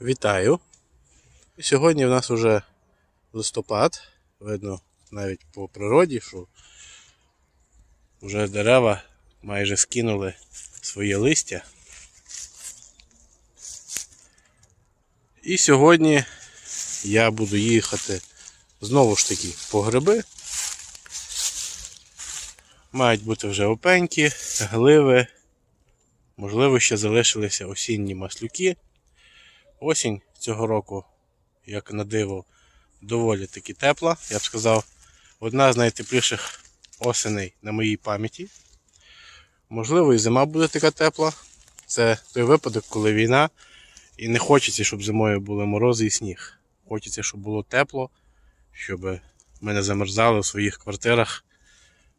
Вітаю! Сьогодні в нас вже листопад. Видно навіть по природі, що вже дерева майже скинули своє листя. І сьогодні я буду їхати знову ж таки по гриби. Мають бути вже опеньки, гливи. Можливо, ще залишилися осінні маслюки. Осінь цього року, як на диво, доволі таки тепла. Я б сказав, одна з найтепліших осеней на моїй пам'яті. Можливо, і зима буде така тепла. Це той випадок, коли війна, і не хочеться, щоб зимою були морози і сніг. Хочеться, щоб було тепло, щоб ми не замерзали у своїх квартирах,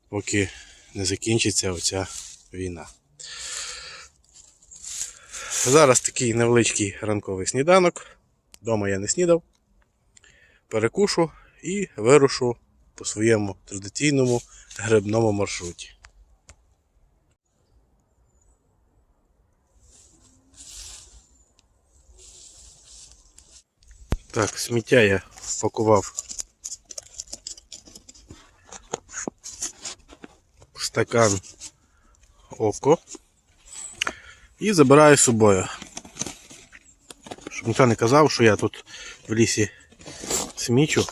поки не закінчиться оця війна. Зараз такий невеличкий ранковий сніданок. Дома я не снідав. Перекушу і вирушу по своєму традиційному грибному маршруті. Так, сміття я впакував в стакан око і забираю з собою. Щоб ніхто не казав, що я тут в лісі смічу.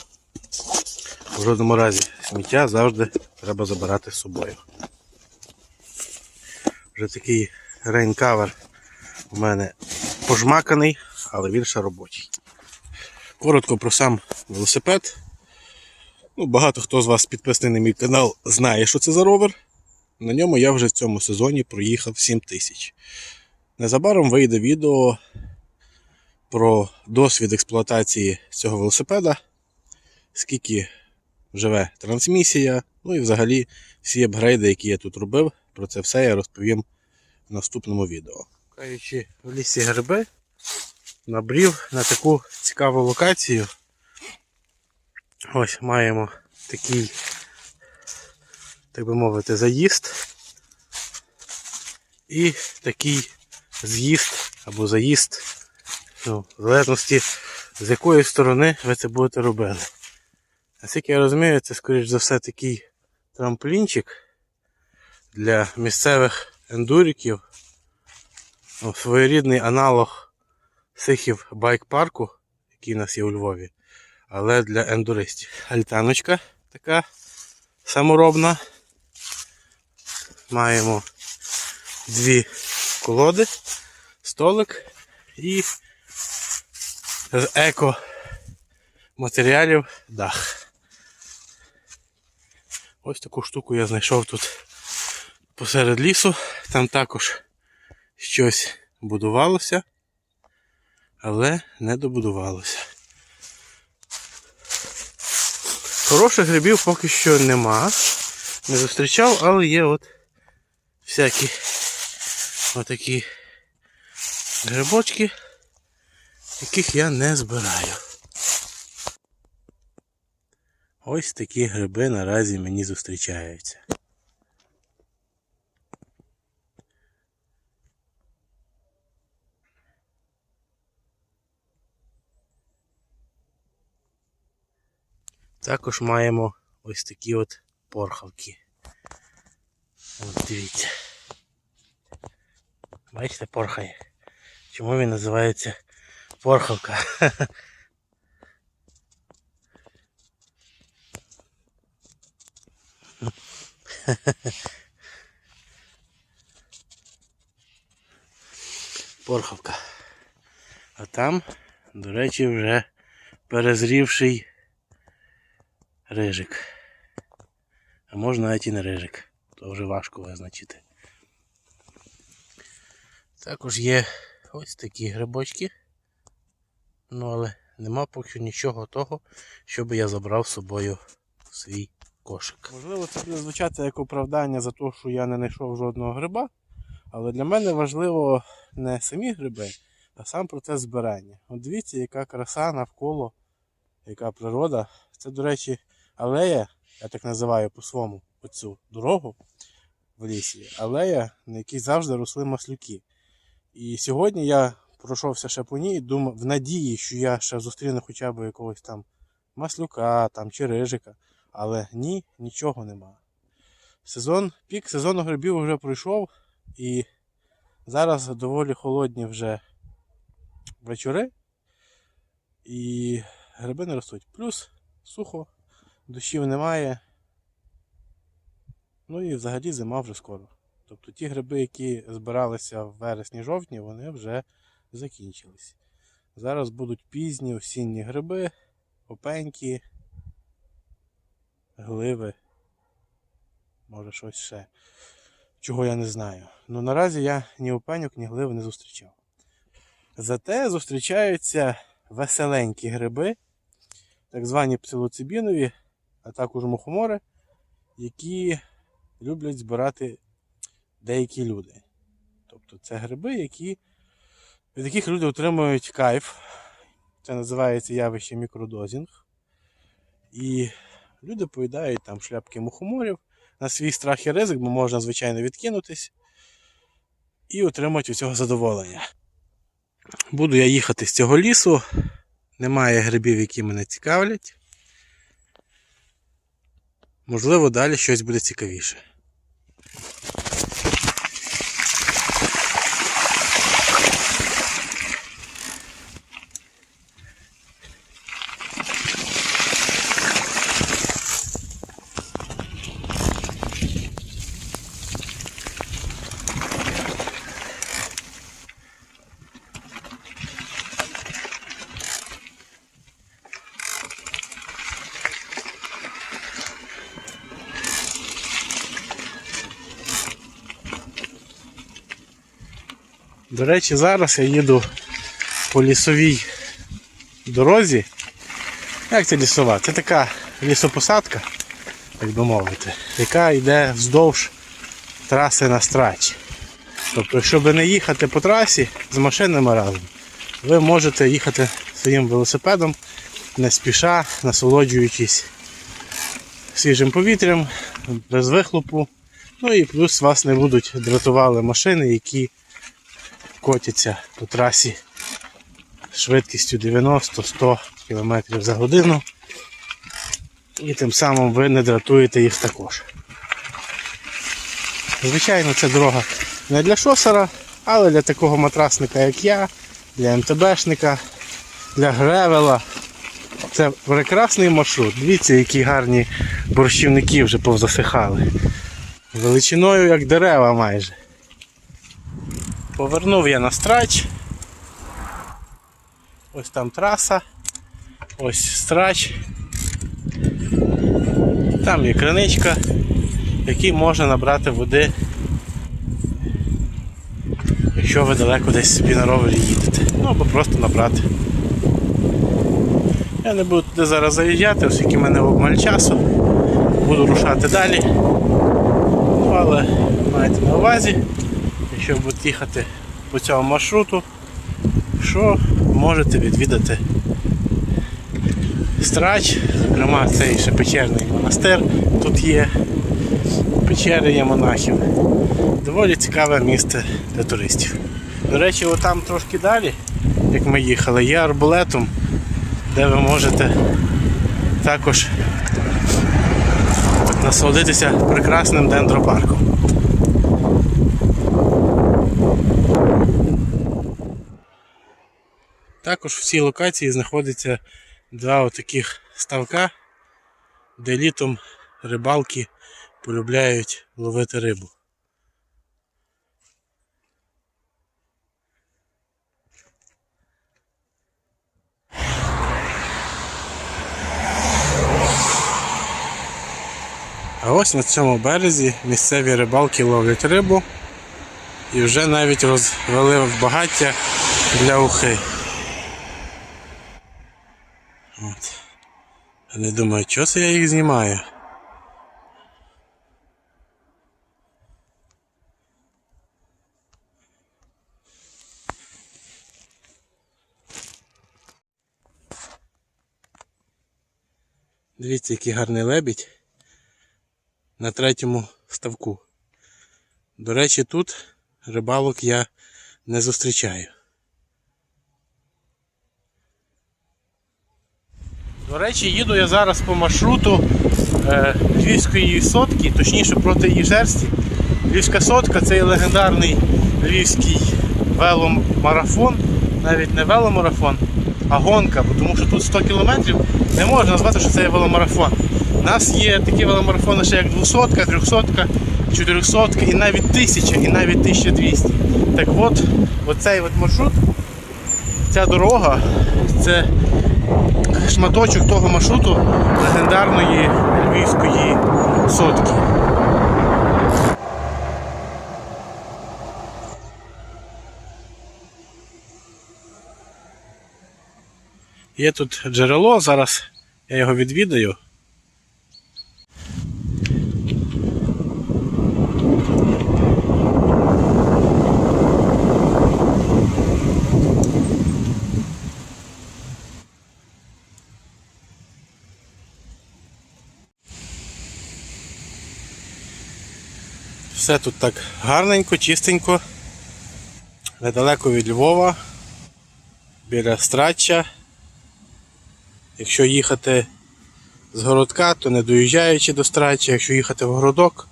В жодному разі сміття завжди треба забирати з собою. Вже такий рейнкавер у мене пожмаканий, але ще робочий. Коротко про сам велосипед. Ну, Багато хто з вас підписаний на мій канал знає, що це за ровер. На ньому я вже в цьому сезоні проїхав 7 тисяч. Незабаром вийде відео про досвід експлуатації цього велосипеда, скільки живе трансмісія, ну і взагалі всі апгрейди, які я тут робив. Про це все я розповім в наступному відео. Каючи в лісі гриби, набрів на таку цікаву локацію. Ось маємо такий, так би мовити, заїзд. І такий з'їзд або заїзд, ну, в залежності з якої сторони ви це будете робити. Наскільки я розумію, це, скоріш за все, такий трамплінчик для місцевих ендуриків. Ну, своєрідний аналог сихів байк-парку, який у нас є у Львові, але для ендуристів. Альтаночка така саморобна. Маємо дві колоди, столик і з еко матеріалів дах. Ось таку штуку я знайшов тут посеред лісу. Там також щось будувалося, але не добудувалося. Хороших грибів поки що нема. Не зустрічав, але є от всякі отакі грибочки, яких я не збираю. Ось такі гриби наразі мені зустрічаються. Також маємо ось такі от порхавки. От дивіться. Бачите, порхає. Чому він називається порхавка? Порхавка. А там, до речі, вже перезрівший рижик. А може навіть і не рижик. То вже важко визначити. Також є ось такі грибочки. Ну, але нема поки що нічого того, щоб я забрав з собою свій кошик. Можливо, це буде звучати як оправдання за те, що я не знайшов жодного гриба. Але для мене важливо не самі гриби, а сам процес збирання. От дивіться, яка краса навколо, яка природа. Це, до речі, алея, я так називаю по-своєму оцю дорогу в лісі, алея, на якій завжди росли маслюки. І сьогодні я пройшовся ще по ній, думав, в надії, що я ще зустріну хоча б якогось там маслюка там, чи рижика. Але ні, нічого нема. Сезон, пік сезону грибів вже пройшов і зараз доволі холодні вже вечори. І гриби не ростуть. Плюс сухо, дощів немає. Ну і взагалі зима вже скоро. Тобто ті гриби, які збиралися в вересні-жовтні, вони вже закінчились. Зараз будуть пізні осінні гриби, опеньки, гливи, може щось ще. Чого я не знаю. Ну наразі я ні опеньок, ні гливи не зустрічав. Зате зустрічаються веселенькі гриби, так звані псилоцибінові, а також мухомори, які люблять збирати деякі люди. Тобто це гриби, які, від яких люди отримують кайф. Це називається явище мікродозінг. І люди поїдають там шляпки мухоморів на свій страх і ризик, бо можна, звичайно, відкинутись і отримати цього задоволення. Буду я їхати з цього лісу. Немає грибів, які мене цікавлять. Можливо, далі щось буде цікавіше. До речі, зараз я їду по лісовій дорозі. Як це лісова? Це така лісопосадка, так би мовити, яка йде вздовж траси на страч. Тобто, щоб не їхати по трасі з машинами разом, ви можете їхати своїм велосипедом не спіша, насолоджуючись свіжим повітрям, без вихлопу. Ну і плюс вас не будуть дратували машини, які котяться по трасі швидкістю 90-100 км за годину. І тим самим ви не дратуєте їх також. Звичайно, це дорога не для шосера, але для такого матрасника, як я, для МТБшника, для гревела. Це прекрасний маршрут. Дивіться, які гарні борщівники вже повзасихали. Величиною як дерева майже. Повернув я на страч. Ось там траса. Ось страч. Там є криничка, в якій можна набрати води, якщо ви далеко десь собі на ровері їдете. Ну або просто набрати. Я не буду туди зараз заїжджати, оскільки в мене обмаль часу. Буду рушати далі. Ну, але майте на увазі, якщо будете їхати по цьому маршруту, що можете відвідати страч, зокрема цей ще печерний монастир тут є, печери є монахів. Доволі цікаве місце для туристів. До речі, отам трошки далі, як ми їхали, є арболетом, де ви можете також насолодитися прекрасним дендропарком. Також в цій локації знаходиться два отаких ставка, де літом рибалки полюбляють ловити рибу. А ось на цьому березі місцеві рибалки ловлять рибу і вже навіть розвели багаття для ухи. Вони думають, що це я їх знімаю. Дивіться, який гарний лебідь на третьому ставку. До речі, тут рибалок я не зустрічаю. До речі, їду я зараз по маршруту е, Львівської сотки, точніше проти Іжерсті. Львівська сотка це легендарний львівський веломарафон, навіть не веломарафон, а гонка, тому що тут 100 кілометрів не можна назвати, що це є веломарафон. У нас є такі веломарафони, ще як 200, 300, 400 і навіть 1000, і навіть 1200. Так от, оцей от маршрут, ця дорога, це шматочок того маршруту легендарної львівської сотки. Є тут джерело, зараз я його відвідаю. Все тут так гарненько, чистенько, недалеко від Львова, біля Страччя. Якщо їхати з городка, то не доїжджаючи до Страччя, якщо їхати в городок,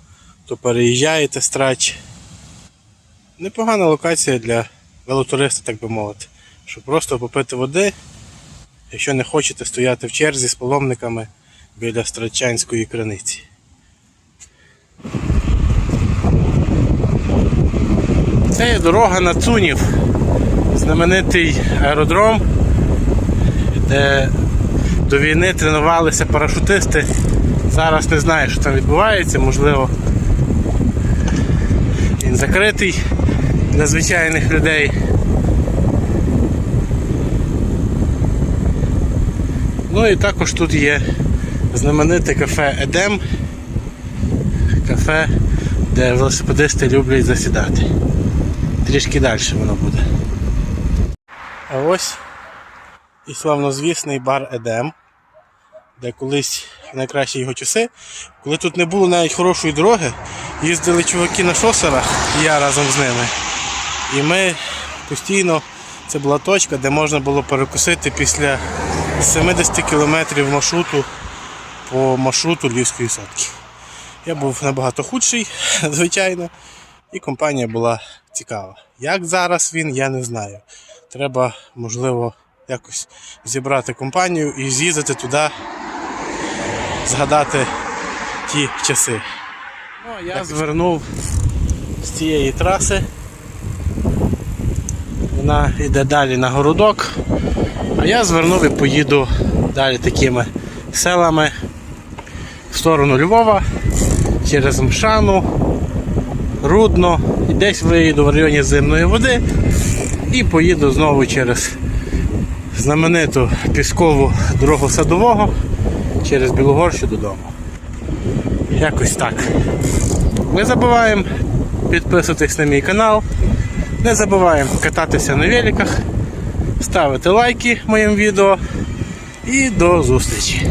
то переїжджаєте Страч. Непогана локація для велотуриста, так би мовити. Щоб просто попити води, якщо не хочете стояти в черзі з паломниками біля Страчанської криниці. Це є дорога на Цунів, знаменитий аеродром, де до війни тренувалися парашутисти. Зараз не знаю, що там відбувається, можливо, він закритий для звичайних людей. Ну і також тут є знамените кафе Едем, кафе, де велосипедисти люблять засідати. Трішки далі воно буде. А ось і славнозвісний бар Едем, де колись найкращі його часи, коли тут не було навіть хорошої дороги, їздили чуваки на шосерах, я разом з ними. І ми постійно, це була точка, де можна було перекусити після 70 кілометрів маршруту по маршруту Львівської сотки. Я був набагато худший, звичайно, і компанія була цікава. Як зараз він, я не знаю. Треба, можливо, якось зібрати компанію і з'їздити туди, згадати ті часи. Ну, а я звернув з цієї траси. Вона йде далі на городок, а я звернув і поїду далі такими селами в сторону Львова, через Мшану, Рудно, десь виїду в районі Зимної води і поїду знову через знамениту піскову дорогу садового через Білогорщу додому. Якось так. Не забуваємо підписуватись на мій канал. Не забуваємо кататися на великах, ставити лайки моїм відео і до зустрічі!